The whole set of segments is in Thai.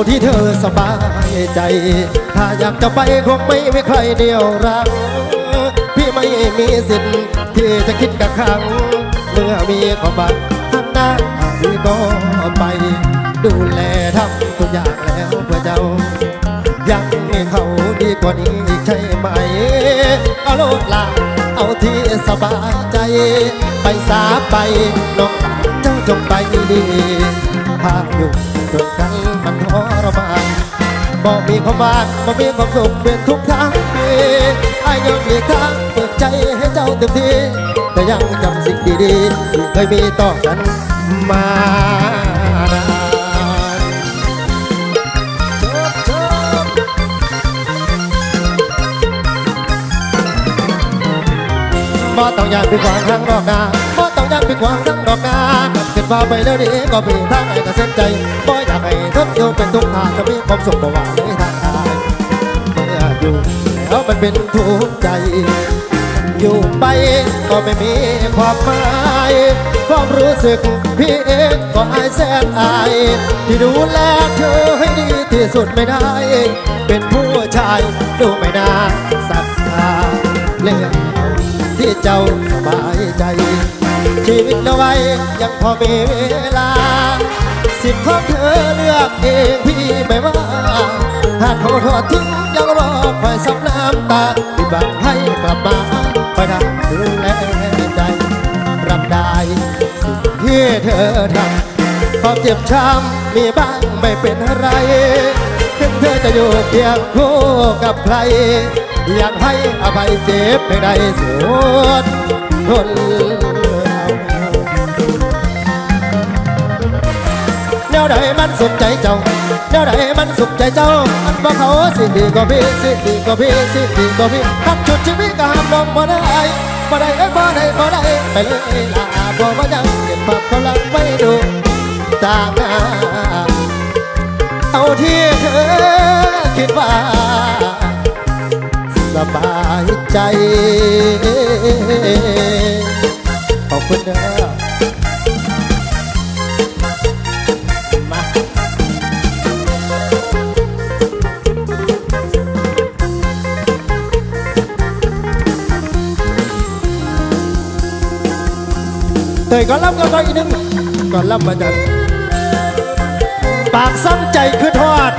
เอที่เธอสบายใจ ถ้าอยากจะไปคงไม่มีใครเดียวรัก พี่ไม่มีสิทธิ์ที่จะคิดกับครั้งเมื่อมีความบังทางหน้าพี่ก็ไป ดูแลทำทุกอย่างแล้วเพื่อเจ้า ยังมีเขาดีกว่านี้ใช่ไหม เอาโลดลาเอาที่สบายใจ ไปสาไปน้องเจ้าจงไปดี พาอยู่ด้วกันมันทรมานบอกมีความหวานบอกมีความสุขเป็นทุกทางไอ้ยังมีทางเปิดใจให้เจ้าเต็มที่แต่ยังจำสิ่งดีๆที่เคยมีต่อกันมานานบ่ต้องอยากไปขวางทางดอกนา บ่ต้องอยากไปขวางทางดอกนากับขึ้นมาไปแล้วดีก็เพียงทางไหนก็เส้นใจบ่อยากให้ทุกโยมเป็นทุกทางจะมีความสุขบ่ว่าในทางใดเมื่ออยู่แล้วมันเป็นทุกข์ใจ อยู่ไปก็ไม่มีความหมายความรู้สึกพี่เองก็อายแสนอาย ที่ดูแลเธอให้ดีที่สุดไม่ได้ เป็นผู้ชายดูไม่น่าศรัทธาเรื่องที่เจ้าสบายใจ ชีวิตเอาไว้ยังพอมีเวลา สิทธิ์ของเธอเลือกเองพี่ไม่ว่าหากเขาทอดทิ้งยังรอคอยซับน้ำตาที่บังให้กลับมาคอยทำดูแลใจรับได้สิ่งที่เธอทำความเจ็บช้ำมีบ้างไม่เป็นไรถึงเธอจะอยู่เคียงคู่กับใคร อยากให้อภัยเจ็บไม่ได้สุดทน แนวใดมันสุขใจเจ้าแนวใดมันสุขใจเจ้าอันว่าเขาสิดีกว่าพี่สิดีกว่าพี่สิดีกว่าพี่ทักจุดชีวิตก็ห้ามลงบ่ได้บ่ได้เอ้ยบ่ได้บ่ได้ไปเลยลาบ่ว่ายังเก็บภาพกำลังไม่ดูจากหน้าเอาที่เธอคิดว่าสบายใจขอบคุณเด้ เตยก่อนรับก่อนก่อนอีกนึงก่อนรับมาจันปากซ้ำใจคือทอด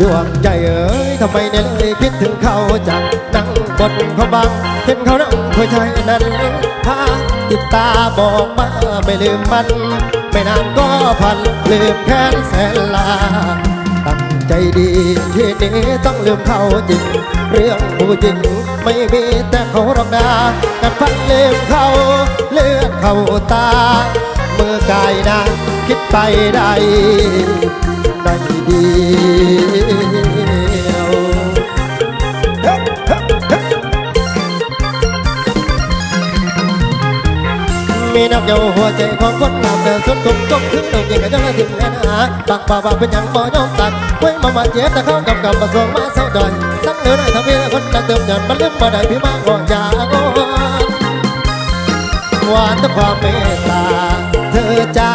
ดวงใจเอ๋ยทำไมเนี่ยเลยคิดถึงเขาจังนั่งบนเขาบังเห็นเขานั่งคุยใจนั้นพาติดตาบอกมาไม่ลืมมัน ไม่นานก็พันลืมแค้นแสนลาตั้งใจดีที่นี้ต้องลืมเขาจริง เรื่องผู้หญิงไม่มีแต่เขาหรอกนาแต่พันลืมเขาเลือดเขาตา เมื่อกายนาคิดไปได้ได้ดี มีนักเยาหัวใจของคนงามเดินสุดทุกจงถึงตรงยังไงจะมาถึงแน่นะบางป่าบางเป็นอย่างบ่ยอมตัดไว้มามาเจ็บแต่เขากำกับประสงมาเศร้าใจสังเนื้อได้ทำให้คนดังเติมเงินมันลืมมาได้พี่มากกว่าอย่างอ่อนหวานแต่ความเมตตาเธอจะ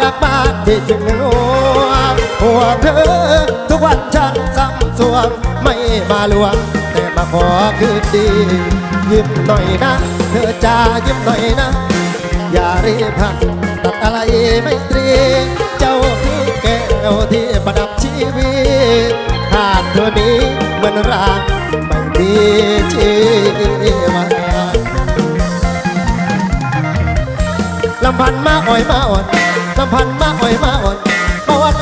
รักมากที่จริงหัวหัวเธอทุกวันฉันซ้ำสวงไม่มาลวงแต่มาขอคืนดียิ้มหน่อยนะ เธอจะยิ้มหน่อยนะ อย่ารีบพันตัดอะไรไม่ตรี เจ้าคือแก้วที่ประดับชีวิตขาดเธอนี้เหมือนรางไม่มีชีวาลำพันมาอ่อยมาอ่อนลำพันมาอ่อยมาอ่อนมาวัด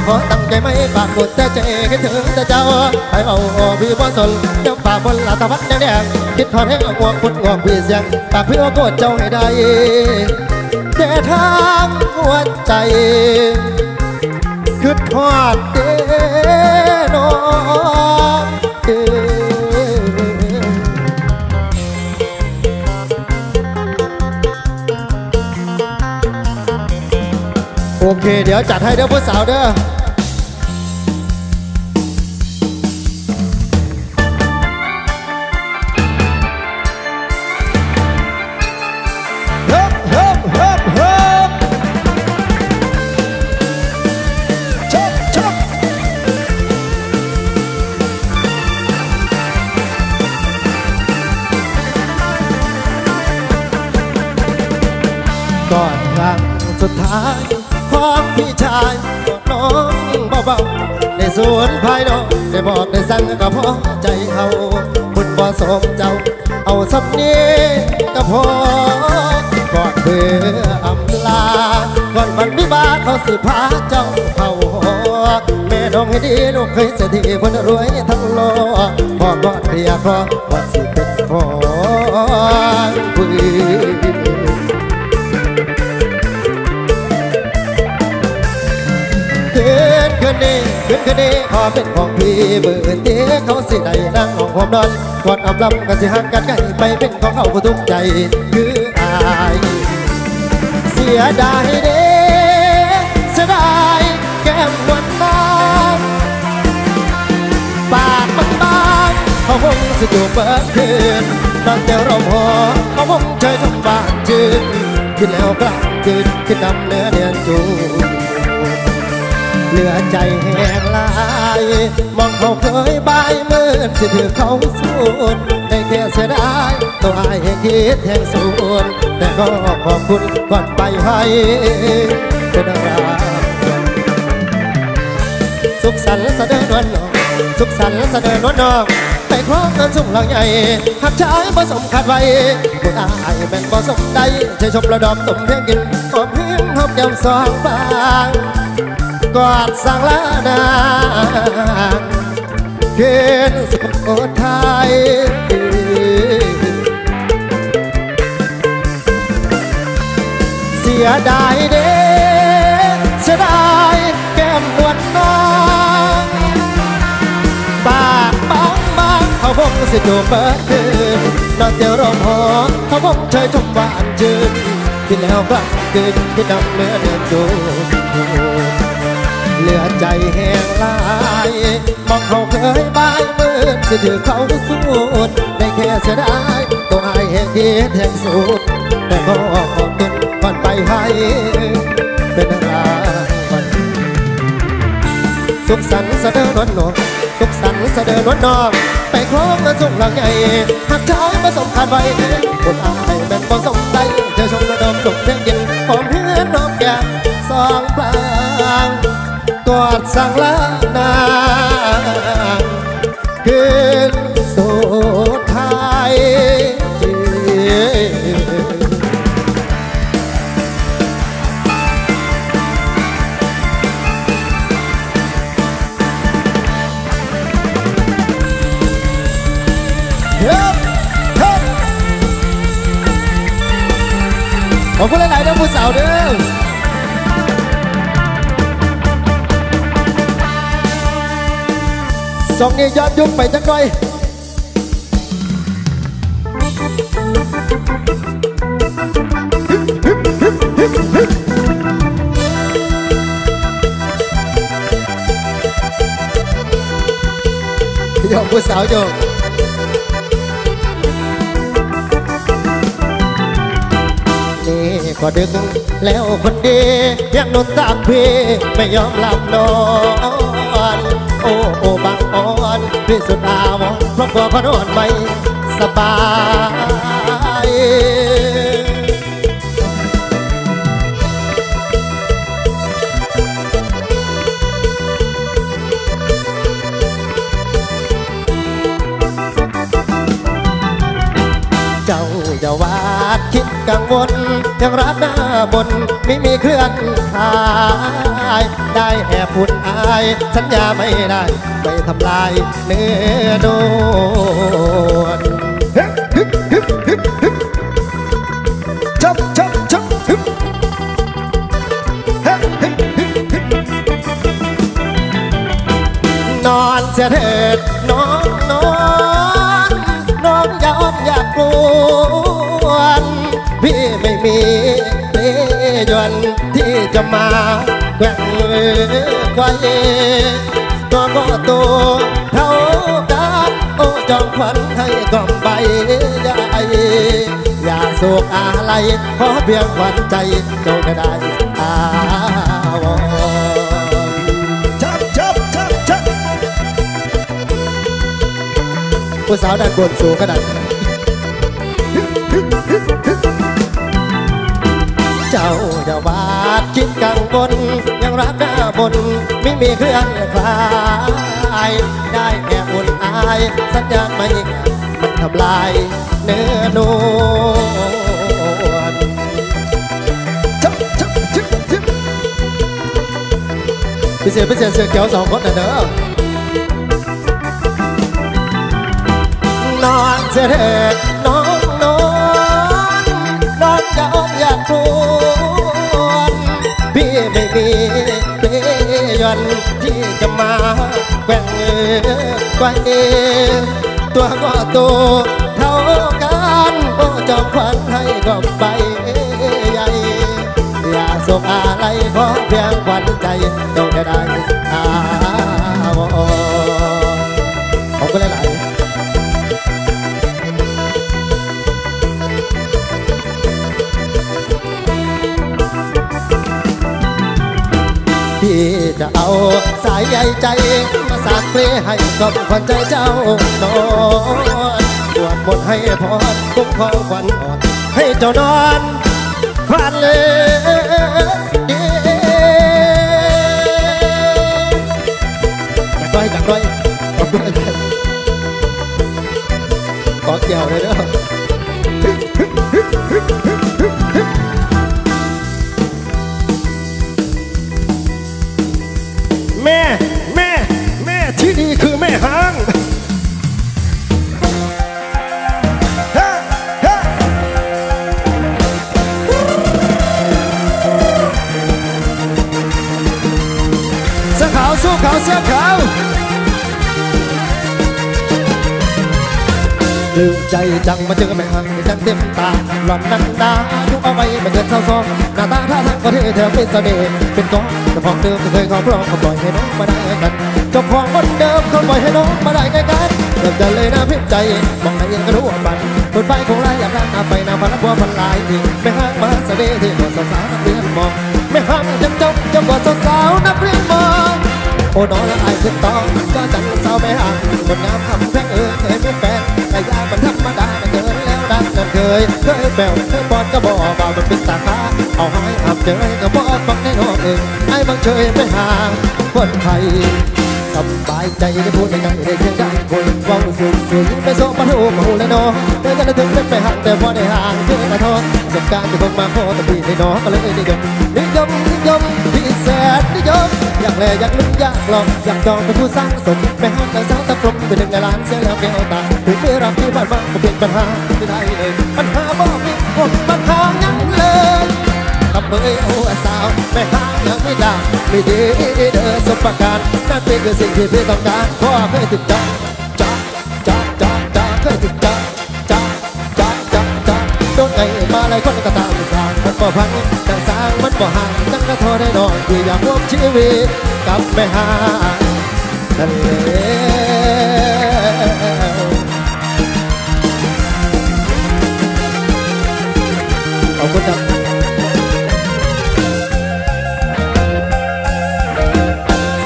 ขอตั้งใจไม่ปากกดแต่ใจคิดถึงแต่เจ้าไปเอาพี่บ่สนเดี๋ยวปากบนลาตะวันแดงๆคิดทอดให้งวงคุณงวงพี่เสียงปากพี่ว่าโกดเจ้าให้ได้แต่ทางหัวใจคือทอดเด้น้อง เค เดี๋ยวจัดให้เด้อพ่อสาวเด้อก่อนครั้งสุดท้าย ชายน้องเบาๆในสวนภายนอกได้บอกได้สั่งก็พอใจเขาบุญบ่สมเจ้า เอาสำเนียงก็พอก่อนเพื่ออำลาก่อนวันวิบากเขาสิพาเจ้าเขาหอแม่น้องให้ดีลูกเคยเสียทีคนรวยทั้งโลกพ่อก็เรียกร้องว่าสิเป็นของผู้อื่ นคืนนี้คืนคืนนี้ขอเป็นของพี่เบื่อเตี้ยเขาสิได้นั่งห้องหอมนอนกอดอับลำกันสิหักกันไกลไปเป็นของเขาผู้ทุกใจคืออายเสียดายเด้เสียดายแก้มหวานน้ำปากมันบางเขาคงสิจูบเบิดคืนนอนแต่เราหอเขาคงเฉยทำบานจืดกินแล้วกลางคืนกินน้ำเนื้อเนียนจู เหลือใจแห้งลาย มองเขาเคยบายมือสิถือเขาสูนได้แค่เสียดายตัวอายแห่งคิดแห่งสูนแต่ก็ขอบคุณก่อนไปให้เป็นรักสุขสันต์เสด็จวันน้องสุขสันต์เสด็จวันน้องไปครองเงินสุ่มหลังใหญ่หักชายผสมขาดไว้บุญอายแบ่งผสมได้ใจชมระดมตุ่มเพียงกินขอบเพียงหอมแก้มสองบาง กอดสังลานาเกินสุโขทัยเสียดายเด้เสียดายแก้มนวลน้องปากบางบางเขาคงสิจูบเปิดคืนนอนเตียวรมหอเขาคงเฉยชมหวานจืนกินแล้วกลับคืนกินน้ำเนื้อเดือดจูบ เหลือใจแห้งลายมองเขาเคยบายมือสิถือเขาสูดได้แค่เสียดายตัวไอายแห่งคิดแห่งสูดแต่ก็ขอบคุณก่อนไปให้ เป็นรางวัลสุขสันต์เสด็จวันองสุขสันต์เสด็จวันองไปคล้องมาส่งหลังใหญ่หักชายมาสมขาดไว้คนอายเป็นบ่สมใจเธอชมระดมตกเพียงยินหอมเพื่อนน้องแก้มสองปลา กอดสั่งลานางคืนสุดท้ายเฮ้ยเฮ้ยขอบคุณหลายๆนะผู้สาวเด้อ สองนี้ย้อนยุคไปจังหน่อยยมผู้สาวโยมนี่ก็ดึกแล้วคนดี ยังนอนตากพี่ไม่ยอมหลับนอน โอ้โอ้ พี่สุดอาวรณ์เพราะกลัวเขานอนไปสบาย คิดกังวลยังรักหน้าบนไม่มีเคลื่อนขายได้แอบพูดอายสัญญาไม่ได้ไม่ทำลายเนื้อนวลชับชับชับฮึบฮึบฮึฮึฮึบนอนเสียเถิด มาแกว่งไกวตัวก็ตัวเท่ากันโอ้จอมขวัญให้กล่อมใบใหญ่อย่าโศกอะไรขอเพียงขวัญใจเจ้าก็ได้อาวรณ์ชับชับชับชับผู้สาวด้านบนสูงขนาดเจ้า ยังบนยังรักหน้าบนไม่มีเคลื่อนคลายได้แค่อุ่นอาย สัญญาณไม่งมันทำลายเนื้อนวลชับชับชับชับพิเศษพิเศษเสือเขียวสองคนนะเด้อนอนเสด็จน้องนอน ยอนที่จะมาแกว่งเออไว้ตัวก็โตเท่ากันโอ้จอมขวัญให้ก็ไปใหญ่อย่าส่งอะไรเพราะเพียงขวัญใจต้องได้ สายใยใจ มาสานเพลให้กับขวัญใจเจ้านอนบวชหมดให้พรคุ้มครองขวัญอ่อน ให้เจ้านอนฝันเลยจักร้อยจักร้อยขอบคุณอาจารย์ขอเกี่ยวเลยเด้อ ใจจังมาเจอแม่หังจังเต็มตาหล่อนนันดาทุกเอาไว้มาเกินเศร้าซองหน้าตาท่าทางก็เท่แถวเป็นเสน่ห์เป็นกองเจ้าของเดิมเคยครอบครองเขาปล่อยให้น้องมาได้กันเจ้าของคนเดิมเขาปล่อยให้น้องมาได้ใกล้กันเริ่มจะเลยนะพิมใจมองไหนยังก็รู้ว่าบันเปิดไฟของไรอยากรักไปนาพันบัวพันลายที่ไม่ห้างมาเสน่ห์ที่ตัวสาวๆนักเรียนมองไม่ห้างจังจบจำว่าสาวๆนักเรียนมองโอ้น้องละอายขึ้นต้องก็จังเศร้าไม่ห่างคนงามคำแพงเออ เคยมีแฟนแต่ยามันธรรมดาเกินแล้วดังนั้นเคยเคยแปวเคยปอดก็บอกว่ามันเป็นตาขาเอาให้อับเจอก็บอกฟังในน้องเองไอ้บางเชยไม่ห่างคนไทยสบายใจได้พูดในนั้นได้เพียงได้คนว้าสูงสูงไม่โซมาทูมาหูและน้องเดินกันถึงเป็นไปห่างแต่พอได้ห่างเพื่อกระทอนสงการจะคงมาขอแต่พี่ในน้องก็เลยนิยมนิยมนิยมพี่แสนนิยม อยากแลอยากลุ้นอยากลองอยากจองเป็นผู้สร้างสมไม่ห้ามแต่สาวตะกลมเป็นหนึ่งในล้านเสียแล้วแก้วตาถึงไม่รับที่ผ่านมาก็เป็นปัญหาไม่ได้เลย ปัญหาบ่มีหมดปัญหายังเลยทำเอ้ยโอ้สาวไม่ห้างยังไม่ด่าไม่ดีเด้อสมประการนั่นเป็นคือสิ่งที่พี่ต้องการเพราะเคยติดต่อ ไงมาหลายคนก็ตามทางมันบ่พังจังสร้างมันบ่ห่างจังกระทอได้นอนที่อยากร่วมชีวิตกับแม่หานั่นแหลขอบคุณครับ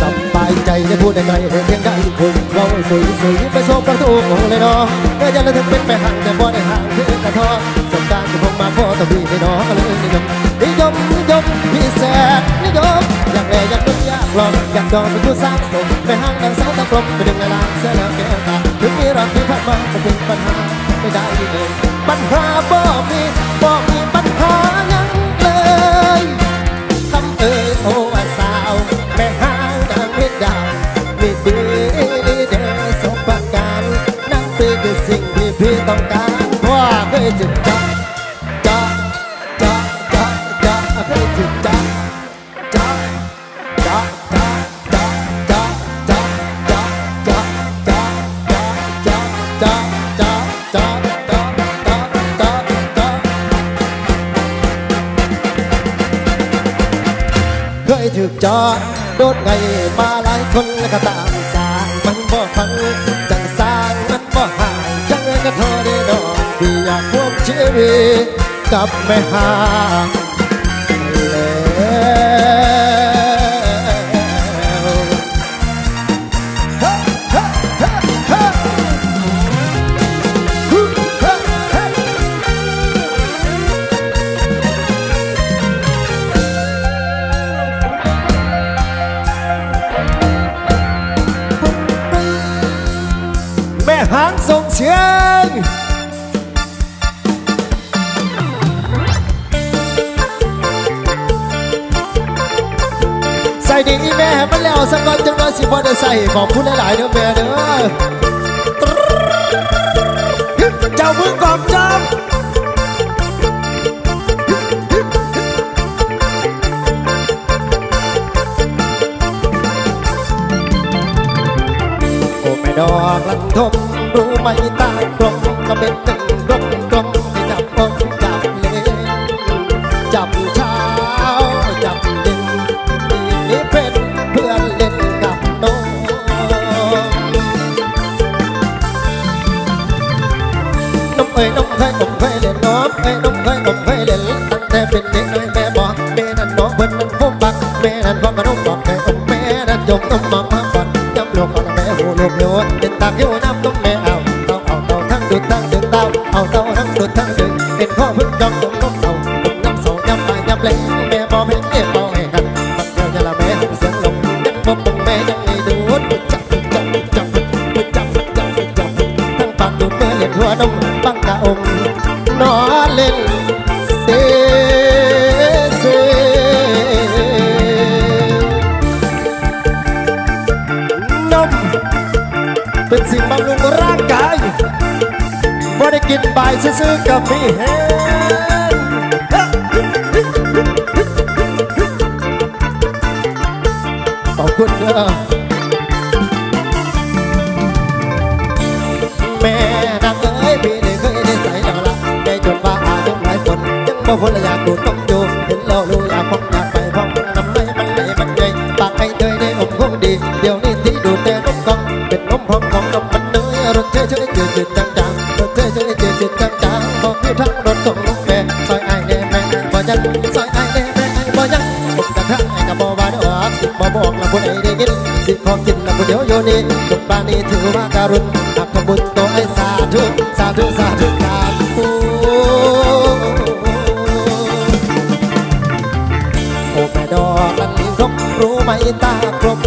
สบายใจได้พูดได้ไงเพียงได้คุณเราสวยสวยไปโซประตูของเลยเนาะเมื่อจะระถึงเป็นไปห่างแต่พอได้ห่างเพื่อกระทอ มาพอตะบีให้น้องเลยนิยมนิยมนิยมพี่แสนนิยมอยากแลอยากลุ้นอยากลองอยากจองเป็นผู้สร้างสมไม่ห่างดังสาวตะกลมไปดึงในลานเสียแล้วแก้วตาถึงมีรักที่ผ่านมาก็เป็นปัญหาไม่ได้เลยปัญหาบ่มีบ่มีปัญหายังเลยคำเอ่ยโอ้สาวแม่ห้างนางเพชรดาวมีดีดีเดสมประการนั่นเป็นสิ่งที่พี่ต้องการ ถูกจอโดดไงมาหลายคนแล้วก็ตามสางมันบ่ฟังจังสางมันบ่หายจังก็โทอได้ดอกที่อยากควบชีวิตกับแม่หาง สิบ่ได้ใส่ขอบคุณหลายๆเด้อแม่เด้อเจ้ามือกอบจอมโอ้แม่ดอกลันทมรู้ไหมตากลมก็เป็นห ตั้งแต่เป็นเด็กน้อยแม่บอกแม่นั้นน้องเพิ่นมันพบปักแม่นั้นพ่อมาน้องบอกแม่อมแม่นั้นจมน้ำมามาก่อนจำลูกก่อนแม่หูลูกโยนเป็นตากโยน้ำต้องแม่เอาเต้าเอาเต้าทั้งดุดทั้งดึงเต้าเอาเต้าทั้งดุดทั้งดึงเป็นข้อพึ่งจองนมนมเต้าผมน้ำสองยำไปยำเล่แม่บอกแม่เป็นเอา กินใบายซื้อๆกับมีแฮงขอบคุณเด้อแม่นางเอ้ยพี่ได้เคยได้ใส่ดอกละได้จนว่าอาจจะหลายคนยังบ่พ้นระยะ ยังซอยไอ้แน่แม่ไอ้บ่ยังผมกระทั่งไอ้กะบ่ว่าดอกบ่บอกละผู้ใดได้ยินสิขอกินละผู้เดียวอยู่นี่ลูกบ้านนี้ถือว่าการุณหักขบุญโตไอ้สาธุสาธุสาธุสาธุโอ้แม่ดอกนั้นครบรู้ไหมตาครบ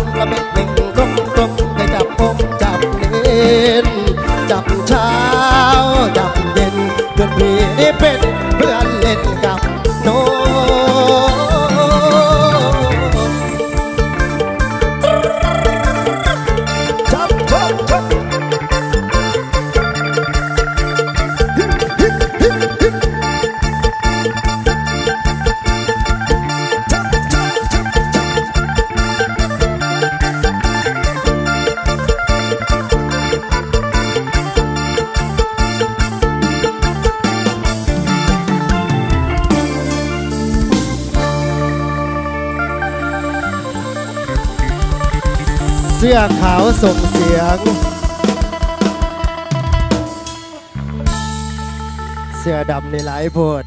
สื้อขาวส่งเสียง เสื้อดำในหลายโพด